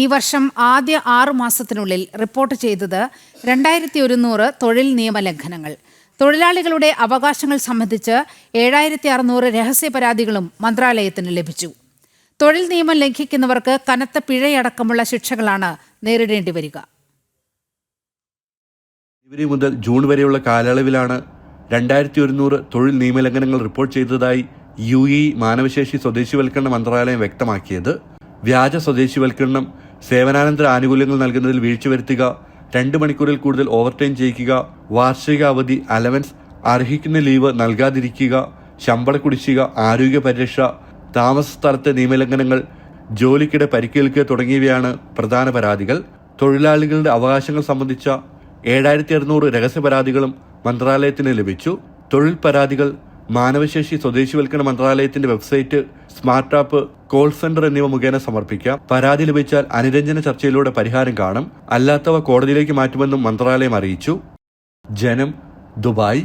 ഈ വർഷം ആദ്യ ആറു മാസത്തിനുള്ളിൽ റിപ്പോർട്ട് ചെയ്തത് രണ്ടായിരത്തി ഒരുന്നൂറ് തൊഴിൽ നിയമലംഘനങ്ങൾ തൊഴിലാളികളുടെ അവകാശങ്ങൾ സംബന്ധിച്ച് ഏഴായിരത്തി അറുന്നൂറ് രഹസ്യ പരാതികളും മന്ത്രാലയത്തിന് ലഭിച്ചു. തൊഴിൽ നിയമം ലംഘിക്കുന്നവർക്ക് കനത്ത പിഴയടക്കമുള്ള ശിക്ഷകളാണ് നേരിടേണ്ടി വരിക. ജനുവരി മുതൽ ജൂൺ വരെയുള്ള കാലയളവിലാണ് രണ്ടായിരത്തി ഒരുന്നൂറ് തൊഴിൽ നിയമലംഘനങ്ങൾ റിപ്പോർട്ട് ചെയ്തതായി യു ഇ മാനവശേഷി സ്വദേശിവൽക്കരണ മന്ത്രാലയം വ്യക്തമാക്കിയത്. വ്യാജ സ്വദേശിവൽക്കരണം സേവനാനന്തര ആനുകൂല്യങ്ങൾ നൽകുന്നതിൽ വീഴ്ച വരുത്തുക രണ്ട് മണിക്കൂറിൽ കൂടുതൽ ഓവർടൈം ചെയ്യിക്കുക വാർഷിക അവധി അലവൻസ് അർഹിക്കുന്ന ലീവ് നൽകാതിരിക്കുക ശമ്പള കുടിശ്ശിക ആരോഗ്യ പരിരക്ഷ താമസ സ്ഥലത്തെ നിയമലംഘനങ്ങൾ ജോലിക്കിടെ പരിക്കേൽക്കുക തുടങ്ങിയവയാണ് പ്രധാന പരാതികൾ. തൊഴിലാളികളുടെ അവകാശങ്ങൾ സംബന്ധിച്ച ഏഴായിരത്തി അറുന്നൂറ് രഹസ്യ പരാതികളും മന്ത്രാലയത്തിന് ലഭിച്ചു. തൊഴിൽ പരാതികൾ മാനവശേഷി സ്വദേശിവൽക്കരണ മന്ത്രാലയത്തിന്റെ website smart app call centre എന്നിവ മുഖേന സമർപ്പിക്കാം. പരാതി ലഭിച്ചാൽ അനുരഞ്ജന ചർച്ചയിലൂടെ പരിഹാരം കാണും. അല്ലാത്തവ കോടതിയിലേക്ക് മാറ്റുമെന്നും മന്ത്രാലയം അറിയിച്ചു. ജനം ദുബായ്.